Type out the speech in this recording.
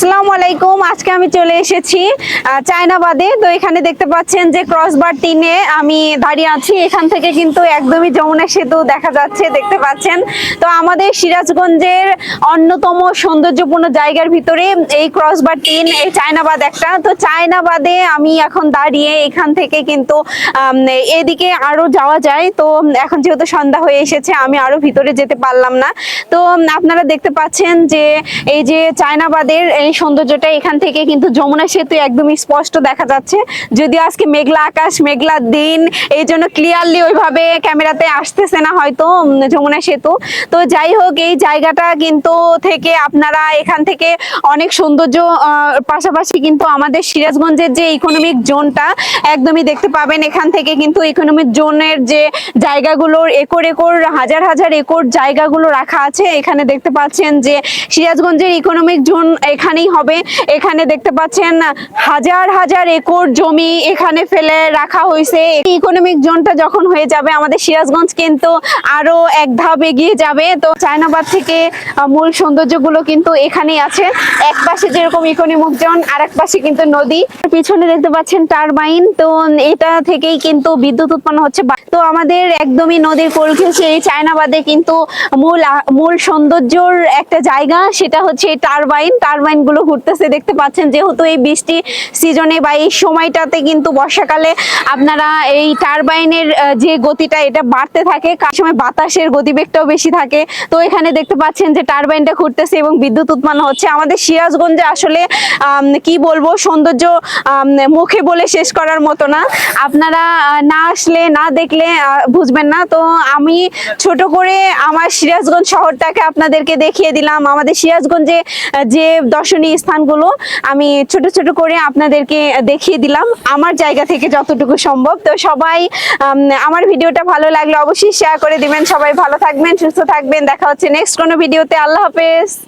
আসসালামু আলাইকুম, আজকে আমি চলে এসেছি চায়নাবাদে। তো এখানে দেখতে পাচ্ছেন যে ক্রসবার টিনে আমি দাঁড়িয়ে আছি। এখান থেকে কিন্তু একদমই যমুনা সেতু দেখা যাচ্ছে, দেখতে পাচ্ছেন। তো আমাদের সিরাজগঞ্জের অন্যতম সৌন্দর্যপূর্ণ জায়গার ভিতরে এই ক্রসবার টিন, এই চায়নাবাদ একটা। তো চায়নাবাদে আমি এখন দাঁড়িয়ে এখান থেকে কিন্তু এদিকে আরও যাওয়া যায়। তো এখন যেহেতু সন্ধ্যা হয়ে এসেছে, আমি আরও ভিতরে যেতে পারলাম না। তো আপনারা দেখতে পাচ্ছেন যে এই যে চায়নাবাদের এই সৌন্দর্যটা এখান থেকে কিন্তু যমুনা সেতু একদমই স্পষ্ট দেখা যাচ্ছে। যদিও আজকে মেঘলা আকাশ, মেঘলা দিন, এই জন্য ক্লিয়ারলি ওইভাবে ক্যামেরাতে আসতেছে না হয়তো যমুনা সেতু। তো যাই হোক, এই জায়গাটা কিন্তু থেকে আপনারা এখান থেকে অনেক সৌন্দর্য পাশাপাশি কিন্তু আমাদের সিরাজগঞ্জের যে ইকোনমিক জোনটা একদমই দেখতে পাবেন। এখান থেকে কিন্তু ইকোনমিক জোনের যে জায়গাগুলোর একর একর, হাজার হাজার একর জায়গাগুলো রাখা আছে। এখানে দেখতে পাচ্ছেন যে সিরাজগঞ্জের ইকোনমিক জোন এখানেই হবে। এখানে দেখতে পাচ্ছেন, হাজার হাজার একর জমি এখানে ফেলে রাখা হয়েছে। ইকোনমিক জোনটা যখন হয়ে যাবে, আমাদের সিরাজগঞ্জ কিন্তু আরও এক ধাপ এগিয়ে যাবে। তো চায়নাবাদ থেকে মূল সৌন্দর্যগুলো কিন্তু এখানেই আছে। এক পাশে যেরকম ইকোনমিক জোন আর এক পাশে কিন্তু নদী। পিছনে দেখতে পাচ্ছেন টারবাইন। তো এটা থেকেই কিন্তু বিদ্যুৎ উৎপন্ন হচ্ছে। তো আমাদের একদমই নদীর কোল ঘেঁষে এই চায়নাবাদে কিন্তু মূল মূল সৌন্দর্যর একটা জায়গা, সেটা হচ্ছে টারবাইন। টারবাইন গুলো ঘুরতেছে, দেখতে পাচ্ছেন যেহেতু এই বৃষ্টি সিজনে বা এই সময়টাতে কিন্তু বর্ষাকালে আপনারা এই টারবাইনের যে গতিটা এটা বাড়তে থাকে সময় বাতাসের গতিবেগটাও বেশি থাকে। তো এখানে দেখতে পাচ্ছেন যে টারবাইনটা ঘুরতেছে এবং বিদ্যুৎ উৎপন্ন হচ্ছে। আমাদের সিরাজগঞ্জে আসলে কি বলব, সৌন্দর্য মুখে বলে শেষ করার মতো না। আপনারা না আসলে, না দেখলে বুঝবেন না। তো আমি ছোট করে আমার সিরাজগঞ্জ শহরটাকে আপনাদেরকে দেখিয়ে দিলাম। আমাদের সিরাজগঞ্জে যে যে দর্শনীয় স্থানগুলো আমি ছোট ছোট করে আপনাদেরকে দেখিয়ে দিলাম আমার জায়গা থেকে যতটুকু সম্ভব। তো সবাই আম, আমার ভিডিওটা ভালো লাগলে অবশ্যই শেয়ার করে দিবেন। সবাই ভালো থাকবেন সুস্থ থাকবেন। দেখা হচ্ছে নেক্সট কোনো ভিডিওতে। আল্লাহ হাফেজ।